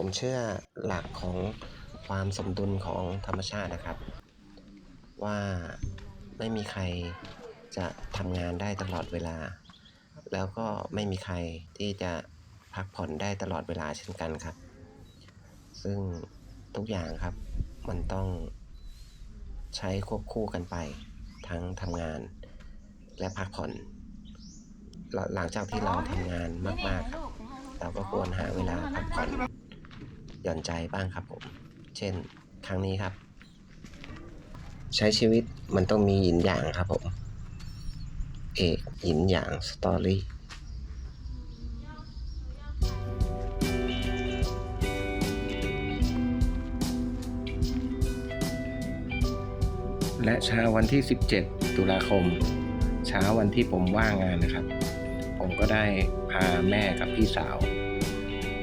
ผมเชื่อหลักของความสมดุลของธรรมชาตินะครับ ว่าไม่มีใครจะทำงานได้ตลอดเวลา แล้วก็ไม่มีใครที่จะพักผ่อนได้ตลอดเวลาเช่นกันครับ ซึ่งทุกอย่างครับมันต้องใช้ควบคู่กันไป ทั้งทำงานและพักผ่อน หลังจากที่เราทำงานมากๆครับเราก็ควรหาเวลาพักผ่อน หย่อนใจบ้างครับผม เช่น ครั้งนี้ครับ ใช้ชีวิตมันต้องมีหยินหยางครับผมเอกหยินหยางสตอรี่และเช้าวันที่ 17 ตุลาคม เช้าวันที่ผมว่างงานนะครับ ผมก็ได้พาแม่กับพี่สาว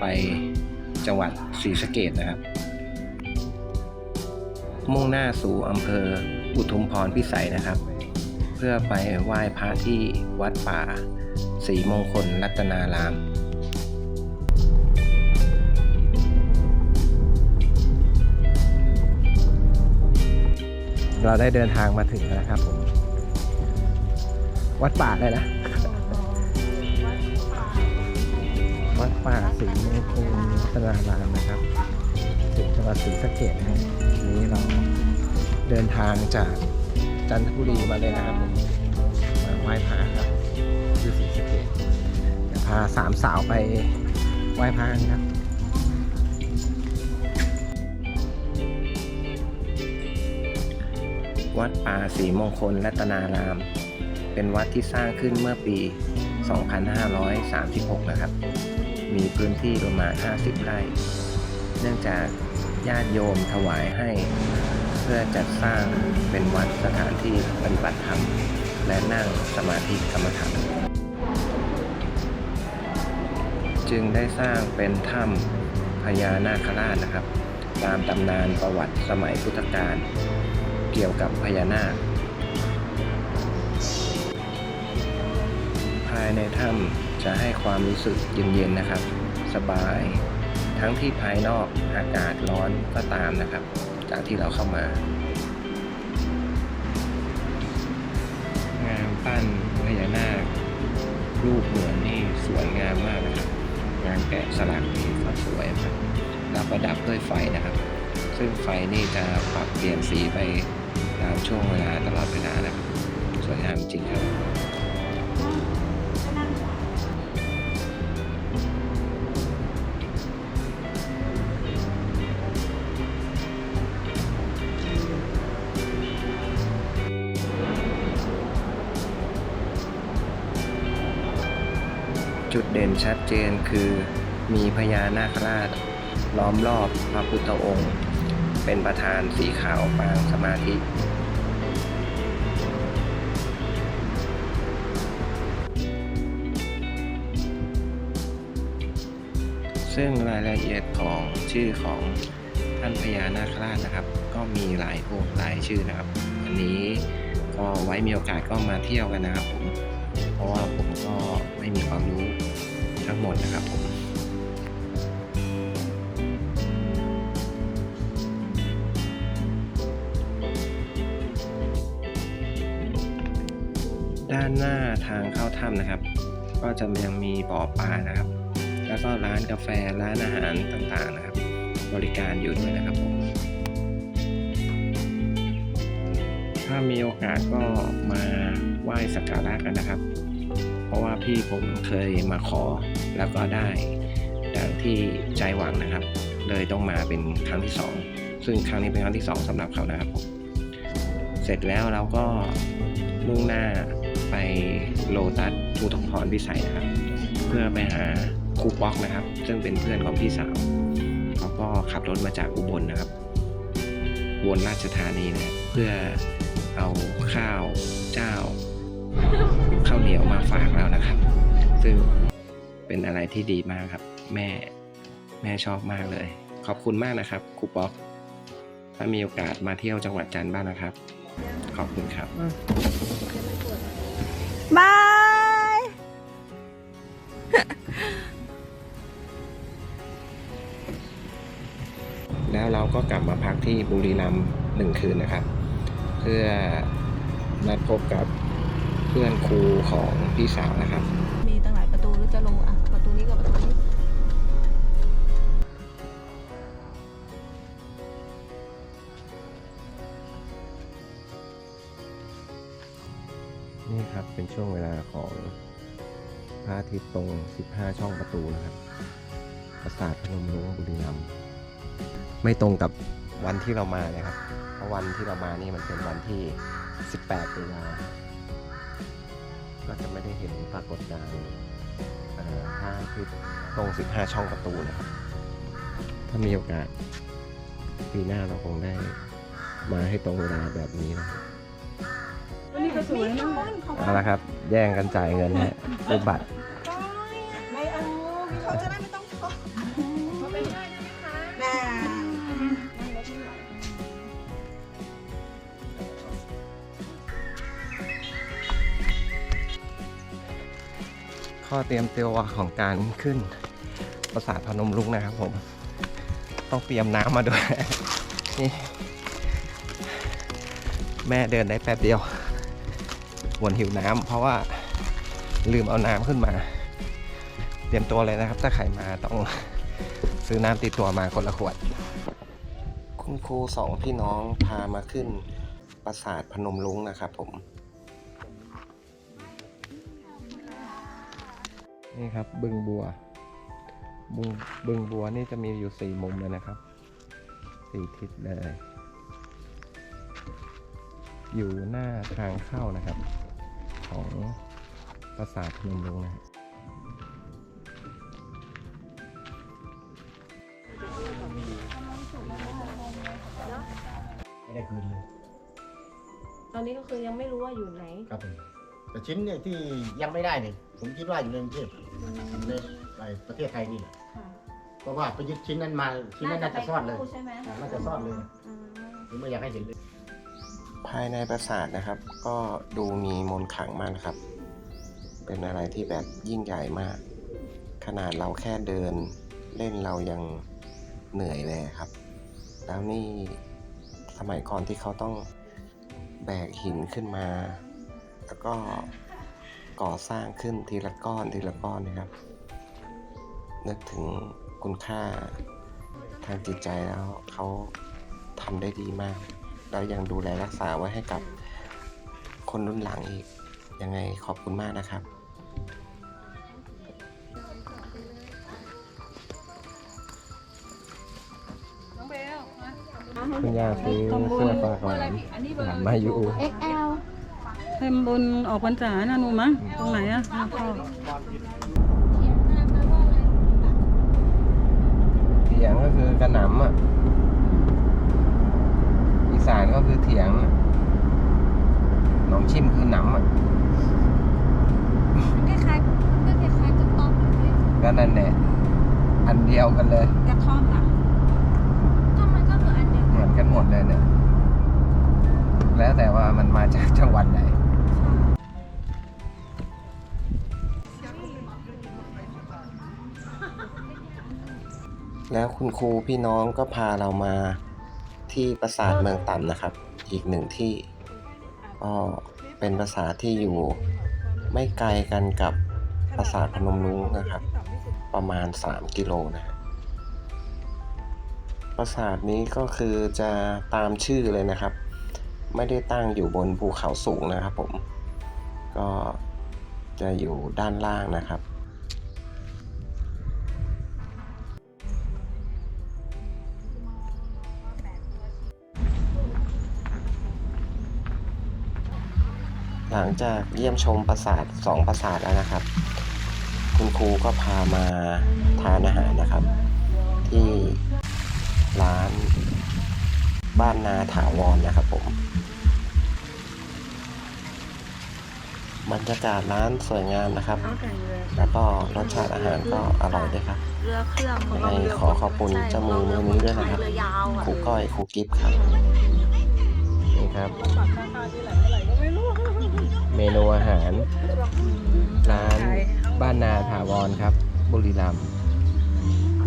ไปจังหวัด ศรีสะเกดนะครับ มุ่งหน้าสู่อำเภออุทุมพรพิสัยนะครับ เพื่อไปไหว้พระที่วัดป่าศรีมงคลรัตนารามเราได้เดินทางมาถึงแล้วนะครับผม วัดป่าเลยนะ วัดป่าศรีมงคล รัตนารามนะครับถึงจังหวัดศรีสะเกษนะครับวันนี้เราเดินทางจากจันทบุรีมาเลยนะครับมาไหว้พระครับที่ศรีสะเกดี๋ยวพาสามสาวไปไหว้พระกันครับวัดป่าศรีมงคลรัตนาราม เป็นวัดที่สร้างขึ้นเมื่อปี 2536 นะครับ มีพื้นที่ประมาณ 50 ไร่ เนื่องจากญาติโยมถวายให้ เพื่อจัดสร้างเป็นวัดสถานที่ปฏิบัติธรรม และนั่งสมาธิกรรมฐานจึงได้สร้างเป็นถ้ำพญานาคราชนะครับ ตามตำนานประวัติสมัยพุทธกาลเกี่ยวกับพญานาค ภายในถ้ำ จะให้ความรู้สึกเย็นๆนะครับ สบาย ทั้งที่ภายนอกอากาศร้อนก็ตามนะครับ จากที่เราเข้ามา งานปั้นพญานาครูปเหมือนนี่สวยงามมากนะครับ งานแกะสลักนี่ก็สวยครับแล้วประดับด้วยไฟนะครับ ซึ่งไฟนี่จะปรับเปลี่ยนสีไปตามช่วงเวลาตลอดเวลานะครับ สวยงามจริงครับ จุดเด่นชัดเจนคือมีพญานาคราช ล้อมรอบพระพุทธองค์ เป็นประธานสีขาวปางสมาธิ ซึ่งรายละเอียดของชื่อของท่านพญานาคราชนะครับ ก็มีหลายองค์หลายชื่อนะครับวันนี้ก็ไว้มีโอกาสก็มาเที่ยวกันนะครับผม ราะว่าผมก็ไม่มีความรู้ทั้งหมดนะครับผมด้านหน้าทางเข้าถ้ำนะครับ ก็จะยังมีบ่อปลานะครับ แล้วก็ร้านกาแฟร้านอาหารต่างๆนะครับ บริการอยู่ด้วยนะครับผมถ้ามีโอกาสก็มาไหว้สักการะกันนะครับ เพราะว่าพี่ผมเคยมาขอแล้วก็ได้ดังที่ใจหวังนะครับ เลยต้องมาเป็นครั้งที่สองซึ่งครั้งนี้เป็นครั้งที่สองสำหรับเขานะครับผมเสร็จแล้วเราก็มุ่งหน้าไปโลตัสทูทองพรพิสัยนะครับ เพื่อไปหาครูป๊อกนะครับ ซึ่งเป็นเพื่อนของพี่สาวเขาก็ขับรถมาจากอุบลนะครับวนราชธานีนะเพื่อเอาข้าวเจ้า ฝากเรานะครับ ซึ่งเป็นอะไรที่ดีมากครับ แม่แม่ชอบมากเลย ขอบคุณมากนะครับครูป๊อกถ้ามีโอกาสมาเที่ยวจังหวัดจันทร์บ้างนะครับ ขอบคุณครับบายเราก็กลับมาพักที่บุรีรัมย์หนึ่งคืนนะครับ เพื่อนัดพบกับ เพื่อนครูของพี่สาวนะครับ มีตั้งหลายประตูหรือจะลงอะประตูนี้กับประตูนี้นี่ครับเป็นช่วงเวลาของพระอาทิตย์ตรง 15 ช่องประตูนะครับ ปราสาทพนมรุ้งบุรีรัมย์ไม่ตรงกับวันที่เรามานะครับ เพราะวันที่เรามานี่มันเป็นวันที่ 18ตุลา ก็จะไม่ได้เห็นปรากฏการณ์เอ่อพระอาทิตย์ตรง 15 ช่องประตูนะครับ ถ้ามีโอกาส ปีหน้าเราคงได้มาให้ตรงเวลาแบบนี้นะครับวันนี้ก็สวยนะเอาละครับ แย่งกันจ่ายเงินนะฮะรูปบัตร ข้อเตรียมตัวของการขึ้นปราสาทพนมรุ้งนะครับผม ต้องเตรียมน้ำมาด้วย นี่ แม่เดินได้แป๊บเดียวหวนหิวน้ำเพราะว่าลืมเอาน้ำขึ้นมา เตรียมตัวเลยนะครับ ถ้าใครมาต้องซื้อน้ำติดตัวมาคนละขวด คุณครูสองพี่น้องพามาขึ้นปราสาทพนมรุ้งนะครับผม นี่ครับ บึงบัว บึงบึงบัวนี่จะมีอยู่สี่มุมเลยนะครับสี่ทิศเลย อยู่หน้าทางเข้านะครับ ของปราสาทพนมรุ้งนะฮะไม่ได้คืนเลย ตอนนี้ก็คือยังไม่รู้ว่าอยู่ไหน ครับผม แต่ชิ้นเนี่ยที่ยังไม่ได้เนี่ยผมคิดว่าอยู่ในกรุงเทพในในประเทศไทยนี่แหละค่ะเพราะว่าไปยึดชิ้นนั้นมาชิ้นนั้นน่าจะซ่อนเลย ใช่ไหมน่าจะซ่อนเลยผมไม่อยากให้เห็นเลย ภายในปราสาทนะครับ ก็ดูมีมนต์ขลังมากนะครับ เป็นอะไรที่แบบยิ่งใหญ่มาก ขนาดเราแค่เดินเล่นเรายังเหนื่อยเลยครับ แล้วนี่สมัยก่อนที่เขาต้องแบกหินขึ้นมา แล้วก็ก่อสร้างขึ้นทีละก้อนทีละก้อนนะครับ นึกถึงคุณค่าทางจิตใจแล้วเขาทำได้ดีมาก แล้วยังดูแลรักษาไว้ให้กับคนรุ่นหลังอีก ยังไงขอบคุณมากนะครับคุณย่าซื้อเสื้อฝากหลานหลานมาอยู่ XL ทำบุญออกพรรษานะหนูมั้งตรงไหนอะหลวงพ่อเถียงก็คือกระหนำอะ อีสานก็คือเถียง หนองชิมคือหนำอะคล้ายๆก็คล้ายๆกระต๊อบเลยก็นั่นแหละ อันเดียวกันเลย กระท่อมอะก็มันก็คืออันเดียวเหมือนกันหมดเลยเนี่ย แล้วแต่ว่ามันมาจากจังหวัดไหน แล้วคุณครูพี่น้องก็พาเรามาที่ปราสาทเมืองต่ำนะครับ อีกหนึ่งที่ก็เป็นปราสาทที่อยู่ไม่ไกลกันกับปราสาทพนมรุ้งนะครับ ประมาณ 3 กิโลนะฮะปราสาทนี้ก็คือจะตามชื่อเลยนะครับ ไม่ได้ตั้งอยู่บนภูเขาสูงนะครับผมก็จะอยู่ด้านล่างนะครับ หลังจากเยี่ยมชมปราสาทสองปราสาทแล้วนะครับ คุณครูก็พามาทานอาหารนะครับ ที่ร้านบ้านนาถาวรนะครับผม บรรยากาศร้านสวยงามนะครับ แล้วก็รสชาติอาหารก็อร่อยด้วยครับเรือเครื่องยังไงขอขอบคุณเจ้ามือมือนี้ด้วยนะครับเรือยาวอะครูก้อยครูกิฟต์ครับนี่ครับ เมนูอาหาร ร้านบ้านนาถาวรครับ บุรีรัมย์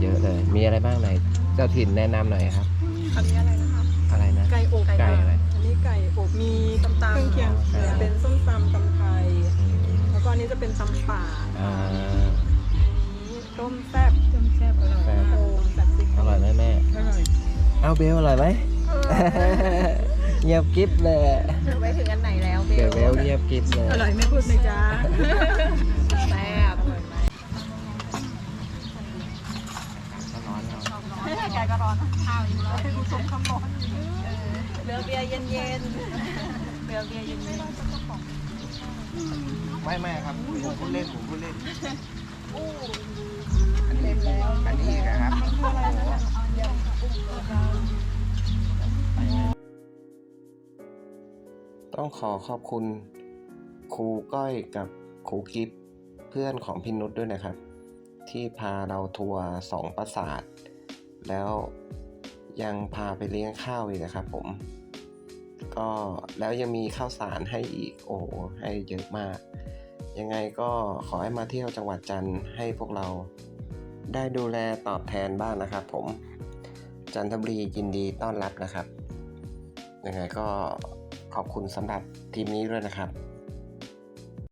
เยอะเลย มีอะไรบ้างไหนเจ้าถิ่นแนะนำหน่อยครับมอันนี้อะไรนะคะ อะไรนะ ไก่อบไก่อะไร อันนี้ไก่อบมีตำเครื่องเคียงอ่าเป็นส้มตำตำไทยแล้วก็อันนี้จะเป็นตำป่าอ่านี้ต้มแซ่บต้มแซ่บอร่อยแซ่บ โอ้แซ่บสิอร่อยไหมแม่ อร่อยเอาเบลอร่อยไหม เงียบกิ๊บเลยไปถึงอันไหนแล้ว เบเดี๋ยลวเบลเงียบกิ๊บเลยอร่อยไม่พูดเลยจ้าแซ่บร้อนๆแกก็ร้อนข้าวอยู่แล้วให้ผู้ชมคำร้อนเรือเบียร์เย็นๆเรือเบียร์เย็นไม่ไม่ครับผมพูดเล่นผมพูดเล่นอันนี้อันนี้นะครับ ต้องขอขอบคุณครูก้อยกับครูกิฟเพื่อนของพี่นุชด้วยนะครับ ที่พาเราทัวร์สองปราสาท แล้วยังพาไปเลี้ยงข้าวอีกนะครับผม ก็แล้วยังมีข้าวสารให้อีกโอ้ให้เยอะมาก ยังไงก็ขอให้มาเที่ยวจังหวัดจันทร์ให้พวกเราได้ดูแลตอบแทนบ้างนะครับผม จันทบุรียินดีต้อนรับนะครับ ยังไงก็ ขอบคุณสำหรับทีมนี้ด้วยนะครับ